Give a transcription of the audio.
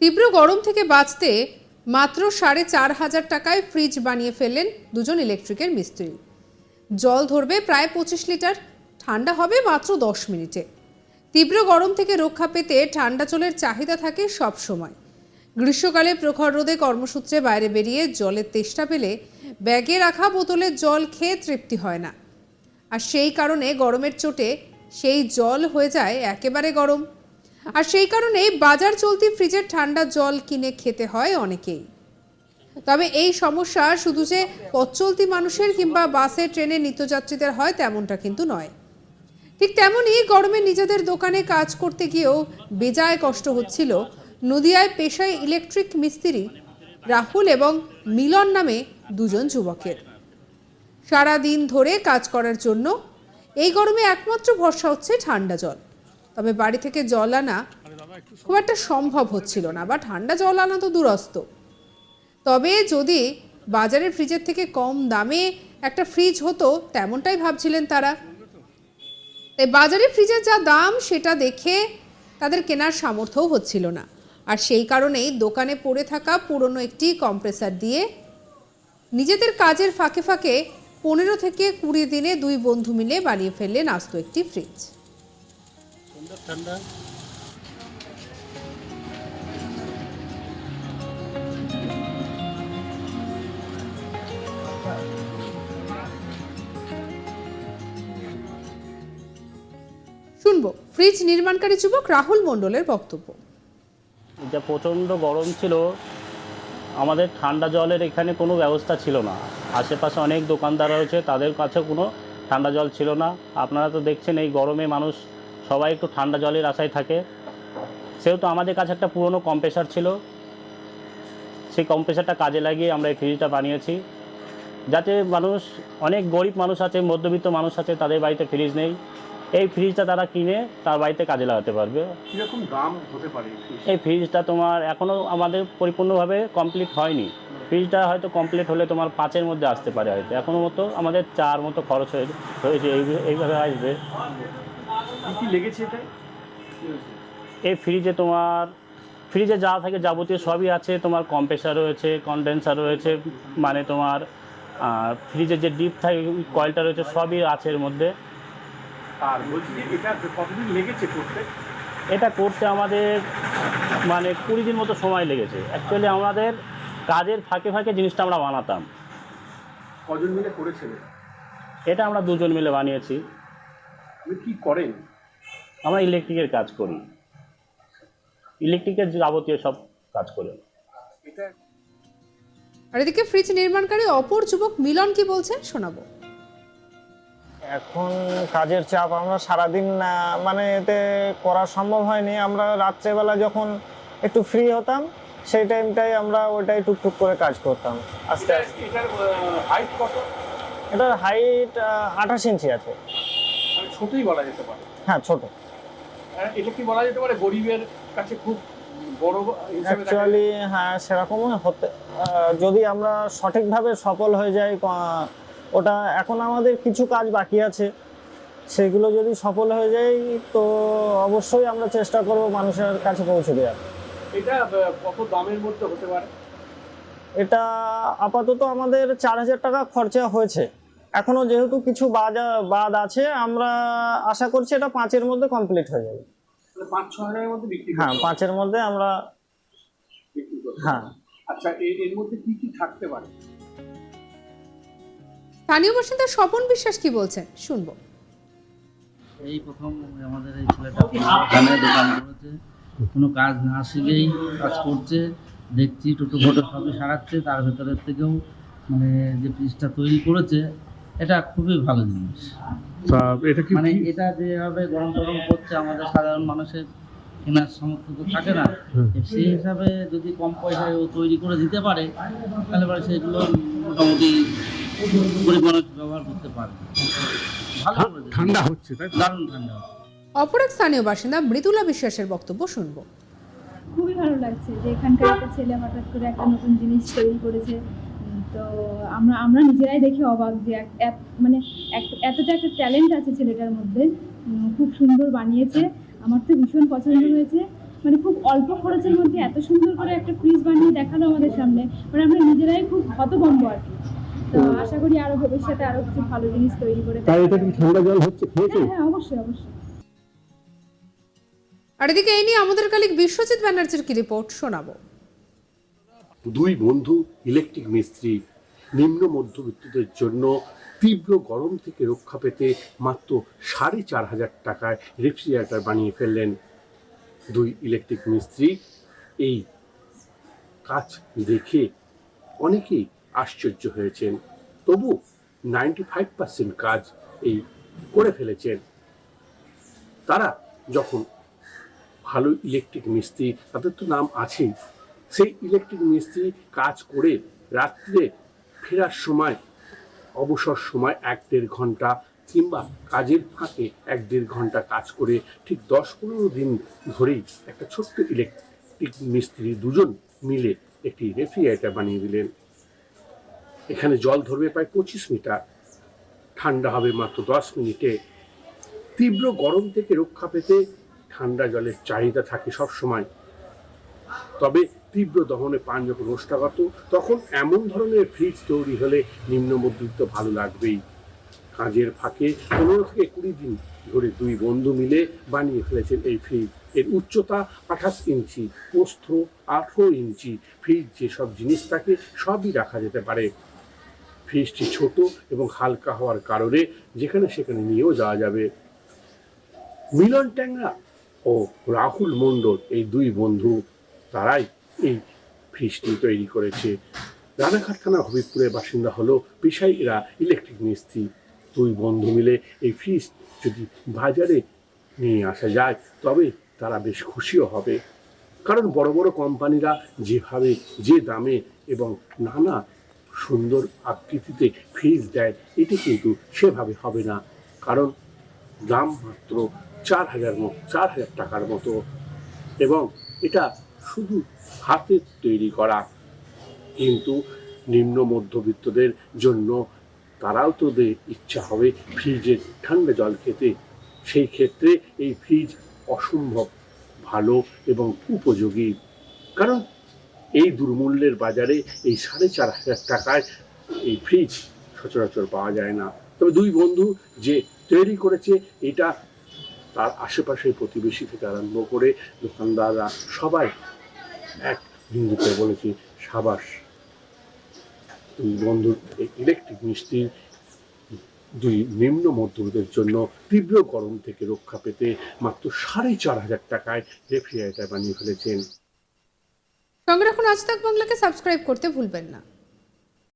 তীব্র গরম থেকে বাঁচতে মাত্র সাড়ে চার হাজার টাকায় ফ্রিজ বানিয়ে ফেললেন দুজন ইলেকট্রিকের মিস্ত্রি। জল ধরবে প্রায় পঁচিশ লিটার, ঠান্ডা হবে মাত্র দশ মিনিটে। তীব্র গরম থেকে রক্ষা পেতে ঠান্ডা জলের চাহিদা থাকে সব সময়। গ্রীষ্মকালে প্রখর রোদে কর্মসূত্রে বাইরে বেরিয়ে জলের তেষ্টা পেলে ব্যাগে রাখা বোতলের জল খেয়ে তৃপ্তি হয় না। আর সেই কারণে গরমের চোটে সেই জল হয়ে যায় একেবারে গরম। আর সেই কারণে বাজার চলতি ফ্রিজের ঠান্ডা জল কিনে খেতে হয় অনেকেই। তবে এই সমস্যা শুধু যে পথ চলতি মানুষের কিংবা বাসে, ট্রেনে নিত্যযাত্রীদের হয় তেমনটা কিন্তু নয়। ঠিক তেমনই গরমে নিজেদের দোকানে কাজ করতে গিয়েও বেজায় কষ্ট হচ্ছিল নদিয়ায় পেশায় ইলেকট্রিক মিস্ত্রি রাহুল এবং মিলন নামে দুজন যুবকের। সারা দিন ধরে কাজ করার জন্য এই গরমে একমাত্র ভরসা হচ্ছে ঠান্ডা জল। তবে বাড়ি থেকে জল আনা খুব একটা সম্ভব হচ্ছিল না, বা ঠান্ডা জল আনা তো দূরস্ত। তবে যদি বাজারের ফ্রিজের থেকে কম দামে একটা ফ্রিজ হতো, তেমনটাই ভাবছিলেন তারা। তাই বাজারে ফ্রিজের যা দাম, সেটা দেখে তাদের কেনার সামর্থ্যও হচ্ছিল না। আর সেই কারণেই দোকানে পড়ে থাকা পুরনো একটি কম্প্রেসার দিয়ে নিজেদের কাজের ফাঁকে ফাঁকে পনেরো থেকে কুড়ি দিনে দুই বন্ধু মিলে বানিয়ে ফেললেন আস্ত একটি ফ্রিজ। শুনব ফ্রিজ নির্মাণকারী যুবক রাহুল মণ্ডলের বক্তব্য। যা প্রচণ্ড গরম ছিল আমাদের ঠান্ডা জলের এখানে কোনো ব্যবস্থা ছিল না। আশেপাশে অনেক দোকানদার রয়েছে তাদের কাছে কোনো ঠান্ডা জল ছিল না। আপনারা তো দেখছেন এই গরমে মানুষ সবাই একটু ঠান্ডা জলের আশায় থাকে। সেহেতু আমাদের কাছে একটা পুরনো কম্প্রেসার ছিল। সেই কম্প্রেসারটা কাজে লাগিয়ে আমরা এই ফ্রিজটা বানিয়েছি। যাতে মানুষ অনেক গরিব মানুষ আছে মধ্যবিত্ত মানুষ আছে তাদের বাড়িতে ফ্রিজ নেই। এই ফ্রিজটা তারা কিনে তার বাড়িতে কাজে লাগাতে পারবে। কীরকম দাম হতে পারে এই ফ্রিজটা তোমার এখনও আমাদের পরিপূর্ণভাবে কমপ্লিট হয়নি। ফ্রিজটা হয়তো কমপ্লিট হলে তোমার পাঁচের মধ্যে আসতে পারে হয়তো। এখনও মতো আমাদের চার মতো খরচ হয়ে হয়েছে। এই এইভাবে আসবে। কি কি লেগেছে এই ফ্রিজে তোমার ফ্রিজে যা থাকে যাবতীয় সবই আছে তোমার কম্প্রেসার রয়েছে কন্ডেন্সার রয়েছে মানে তোমার ফ্রিজে যে ডিপ থাকে কয়েলটা রয়েছে সবই আছে এর মধ্যে। আর বলছি এটা কতদিন লেগেছে করতে? এটা করতে আমাদের মানে কুড়ি দিন মতো সময় লেগেছে। অ্যাকচুয়ালি আমাদের কাজের ফাঁকে ফাঁকে জিনিসটা আমরা বানাতাম। কজন মিলে করেছেন? এটা আমরা দুজন মিলে বানিয়েছি। কি করেন? আমরা ইলেকট্রিকের কাজ করি। ইলেকট্রিকের যাবতীয় সব কাজ করি। আর এদিকে ফ্রিজ নির্মাণকারী অপর যুবক মিলন কি বলছেন শোনাবো। এখন কাজের চাপ আমরা সারাদিন না মানে এতে করা সম্ভব হয়নি। আমরা রাত্রেবেলা যখন একটু ফ্রি হতাম সেই টাইমটাই আমরা ওইটাই টুকটুক করে কাজ করতাম। আস্তে আস্তে। এটার হাইট কত? এটার হাইট আঠাশ ইঞ্চি আছে। মানে ছোটই বলা যেতে পারে। হ্যাঁ ছোট। এটা কি বলা যেতে পারে গরিবের কাছে খুব বড় অ্যাকচুয়ালি হ্যাঁ সেরকমই হতে যদি আমরা সঠিকভাবে সফল হয়ে যাই ওটা এখন আমাদের কিছু কাজ বাকি আছে। সেগুলো যদি সফল হয়ে যায় তো অবশ্যই আমরা চেষ্টা করব মানুষের কাছে পৌঁছে দেওয়ার। এটা কত দামের মধ্যে হতে পারে? এটা আপাতত আমাদের চার হাজার টাকা খরচা হয়েছে। এখনও যেহেতু কিছু বাদ বাদ আছে আমরা আশা করছি এটা পাঁচের মধ্যে কমপ্লিট হয়ে যাবে। মানে পাঁচ ছ হাজারের মধ্যে বিক্রি হ্যাঁ পাঁচের মধ্যে আমরা বিক্রি করতে হবে। হ্যাঁ। আচ্ছা এর মধ্যে কি কি থাকতে পারে? স্থানীয় বাসিন্দা স্বপন বিশ্বাস কি বলছেন? শুনব। এই প্রথম আমাদের এই ছেলেটা এখানে দোকান করেছে কোনো কাজ না শিখেই কাজ করছে দেখছি টোটো ফোটো সবই সারাচ্ছে তার ভেতরের থেকেও মানে যে পিসটা তৈরি করেছে এটা খুবই ভালো জিনিস। তা এটা কি মানে এটা যেভাবে গরম গরম করছে আমাদের সাধারণ মানুষের কেনার সামর্থ্য তো থাকে না। সেই হিসাবে যদি কম পয়সায় ও তৈরি করে দিতে পারে তাহলে পরে সেগুলো মোটামুটি গরিব মানুষ ব্যবহার করতে পারবে। ঠান্ডা হচ্ছে দারুণ ঠান্ডা অপর এক স্থানীয় বাসিন্দা মৃদুলা বিশ্বাসের বক্তব্য শুনব। খুবই ভালো লাগছে যে এখানকার একটা ছেলে হঠাৎ করে একটা নতুন জিনিস তৈরি করেছে। তো আমরা আমরা নিজেরাই দেখে অবাক যে মানে এতটা একটা ট্যালেন্ট আছে ছেলেটার মধ্যে। খুব সুন্দর বানিয়েছে। আমার তো ভীষণ পছন্দ হয়েছে। মানে খুব অল্প খরচের মধ্যে এত সুন্দর করে একটা ফ্রিজ বানিয়ে দেখাল আমাদের সামনে। মানে আমরা নিজেরাই খুব হতভম্ব আর কি। তো আশা করি আরও ভবিষ্যতে আরও কিছু ভালো জিনিস তৈরি করে তাই এটা কি ঠান্ডা জল হচ্ছে হ্যাঁ হ্যাঁ অবশ্যই অবশ্যই। আর এদিকে এই নিয়ে আমাদের কালিক বিশ্বজিৎ ব্যানার্জির কি রিপোর্ট শোনাবো? দুই বন্ধু, ইলেকট্রিক মিস্ত্রি, নিম্ন মধ্যবিত্তদের জন্য তীব্র গরম থেকে রক্ষা পেতে মাত্র সাড়ে চার হাজার টাকায় রেফ্রিজারেটর বানিয়ে ফেললেন দুই ইলেকট্রিক মিস্ত্রি। এই কাজ দেখে অনেকেই আশ্চর্য হয়েছেন। তবু নাইনটি ফাইভ পার্সেন্ট কাজ এই করে ফেলেছেন। তারা যখন ভালো ইলেকট্রিক মিস্ত্রি, তাদের তো নাম আছেই সেই ইলেকট্রিক মিস্ত্রি কাজ করে রাত্রে ফেরার সময়, অবসর সময় এক দেড় ঘণ্টা কিংবা কাজের ফাঁকে এক দেড় ঘণ্টা কাজ করে ঠিক দশ পনেরো দিন ধরেই একটা ছোট্ট ইলেকট্রিক মিস্ত্রি দুজন মিলে একটি রেফ্রিজারেটর বানিয়ে দিলেন। এখানে জল ধরবে প্রায় পঁচিশ মিটার, ঠান্ডা হবে মাত্র দশ মিনিটে। তীব্র গরম থেকে রক্ষা পেতে ঠান্ডা জলের চাহিদা থাকে সব সময় তবে তীব্র দহনে পান যখন ওষ্ঠাগত, তখন এমন ধরনের ফ্রিজ তৈরি হলে নিম্ন মধ্যবিত্ত ভালো লাগবেই। কাজের ফাঁকে পনেরো থেকে কুড়ি দিন ধরে দুই বন্ধু মিলে বানিয়ে ফেলেছেন এই ফ্রিজ। এর উচ্চতা আঠাশ ইঞ্চি, প্রস্থ আঠেরো ইঞ্চি। ফ্রিজ যেসব জিনিস থাকে, সবই রাখা যেতে পারে। ফ্রিজটি ছোট এবং হালকা হওয়ার কারণে যেখানে সেখানে নিয়েও যাওয়া যাবে। মিলন ট্যাংরা ও রাহুল মণ্ডল, এই দুই বন্ধু, তারাই এই ফ্রিজটি তৈরি করেছে। রানাঘাট থানার হবিবপুরের বাসিন্দা হলো পেশাই এরা ইলেকট্রিক মিস্ত্রি। দুই বন্ধু মিলে এই ফ্রিজ যদি বাজারে নিয়ে আসা যায়, তবে তারা বেশ খুশিও হবে। কারণ বড় বড় কোম্পানিরা যেভাবে যে দামে এবং নানা সুন্দর আকৃতিতে ফ্রিজ দেয়, এটি কিন্তু সেভাবে হবে না। কারণ দাম মাত্র চার হাজার চার হাজার টাকার মতো। এবং এটা শুধু হাতের তৈরি করা, কিন্তু নিম্ন মধ্যবিত্তদের জন্য তারাও তো ইচ্ছা হবে ফ্রিজের ঠান্ডা জল খেতে। সেই ক্ষেত্রে এই ফ্রিজ অসম্ভব ভালো এবং উপযোগী। কারণ এই দুর্মূল্যের বাজারে এই সাড়ে চার হাজার টাকায় এই ফ্রিজ সচরাচর পাওয়া যায় না। তবে দুই বন্ধু যে তৈরি করেছে, এটা তার আশেপাশের প্রতিবেশী থেকে আরম্ভ করে দোকানদাররা সবাই এক বিন্দুতে বলেছি সাবাস। দুই বন্ধুর ইলেকট্রিক মিষ্টি দুই নিম্ন মধ্যবিত্তের জন্য তীব্র গরম থেকে রক্ষা পেতে মাত্র সাড়ে চার হাজার টাকায় রেফ্রিজারেটর বানিয়ে ফেলেছেন। রাখুন আজ তাক বাংলাকে সাবস্ক্রাইব করতে ভুলবেন না।